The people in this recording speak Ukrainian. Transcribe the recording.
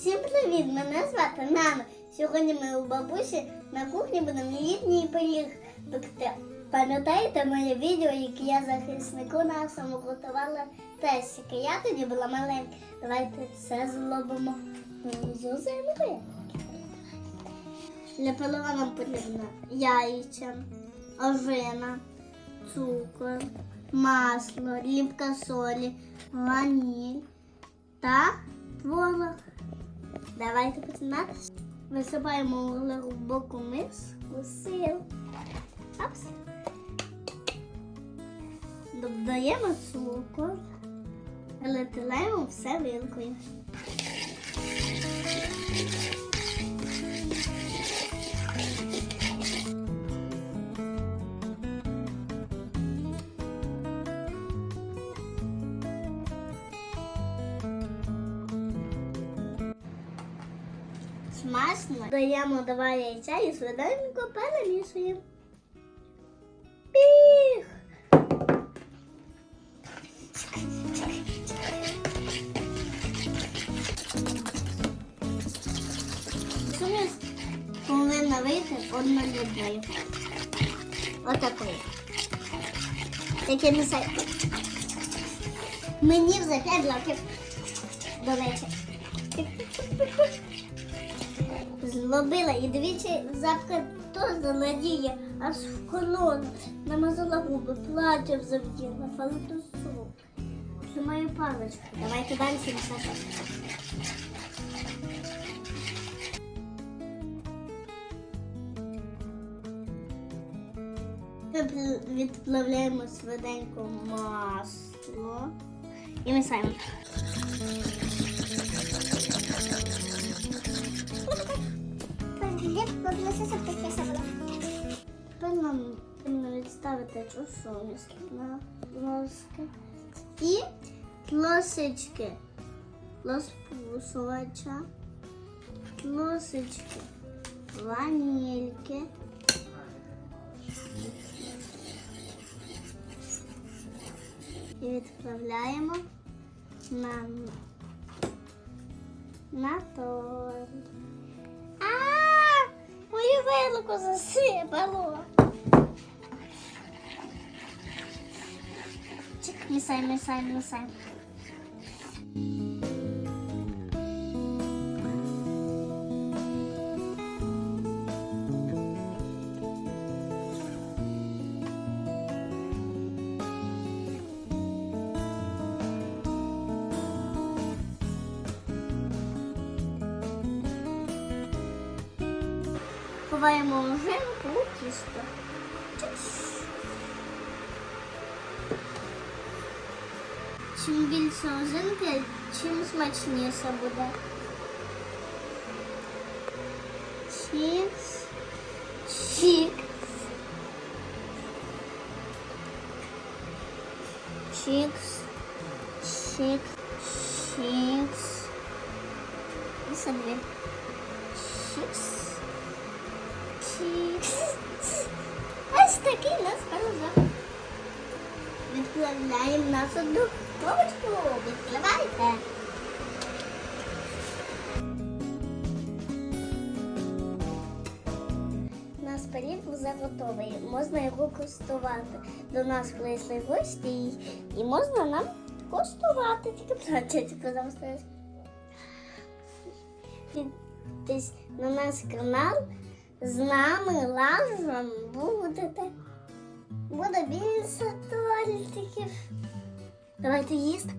Всім привіт! Мене звати Нана. Сьогодні ми у бабусі на кухні будемо літній пиріг пекти. Пам'ятаєте моє відео, яке я захиснику нашому готувала тестики? Я тоді була маленька. Давайте все зробимо з землі. Для пилива нам потрібно яйця, ожина, цукор, масло, ліпка солі, ваніль та творог. Давайте починати. Висипаємо в глибоку миску сил. Апс. Додаємо цукор, перетинаємо все вилкою. Смачно. Даємо два яйця і швиденько перемішуємо. Піх! Суміш повинна вийти однолітною. Отакою. Таке місце. Мені вже 5 років. До речі. Злобила і двічі запка теж надіє, аж в колону. Намазала губи, плаче завділа, фалтусу. Тримаю паличку. Давайте далі місати. Ми пл- відплавляємо швиденько масло і нам потрібно відставити чусовість на ложки і лосички розпушувача, лосички ванільки. І відправляємо на, на торт. А, мою вилку засипало. Чик, місай, місай, місай. Ховаємо ожинку у тісто. Чим більше ожинки, чим смачніше буде. Чікс. Чікс. Чікс. Чікс. Чікс. І собі. Чікс. Чікс. Ось такий у нас пирожок. Відправляємо нашу духовочку. Відкривайте. Наш пиріг вже готовий. Можна його коштувати. До нас прийшли гості і, можна нам коштувати. Тільки платять, пожалуйста. Підписуйтесь на наш канал. З нами разом будете. Буде більше тортиків. Давайте їсти.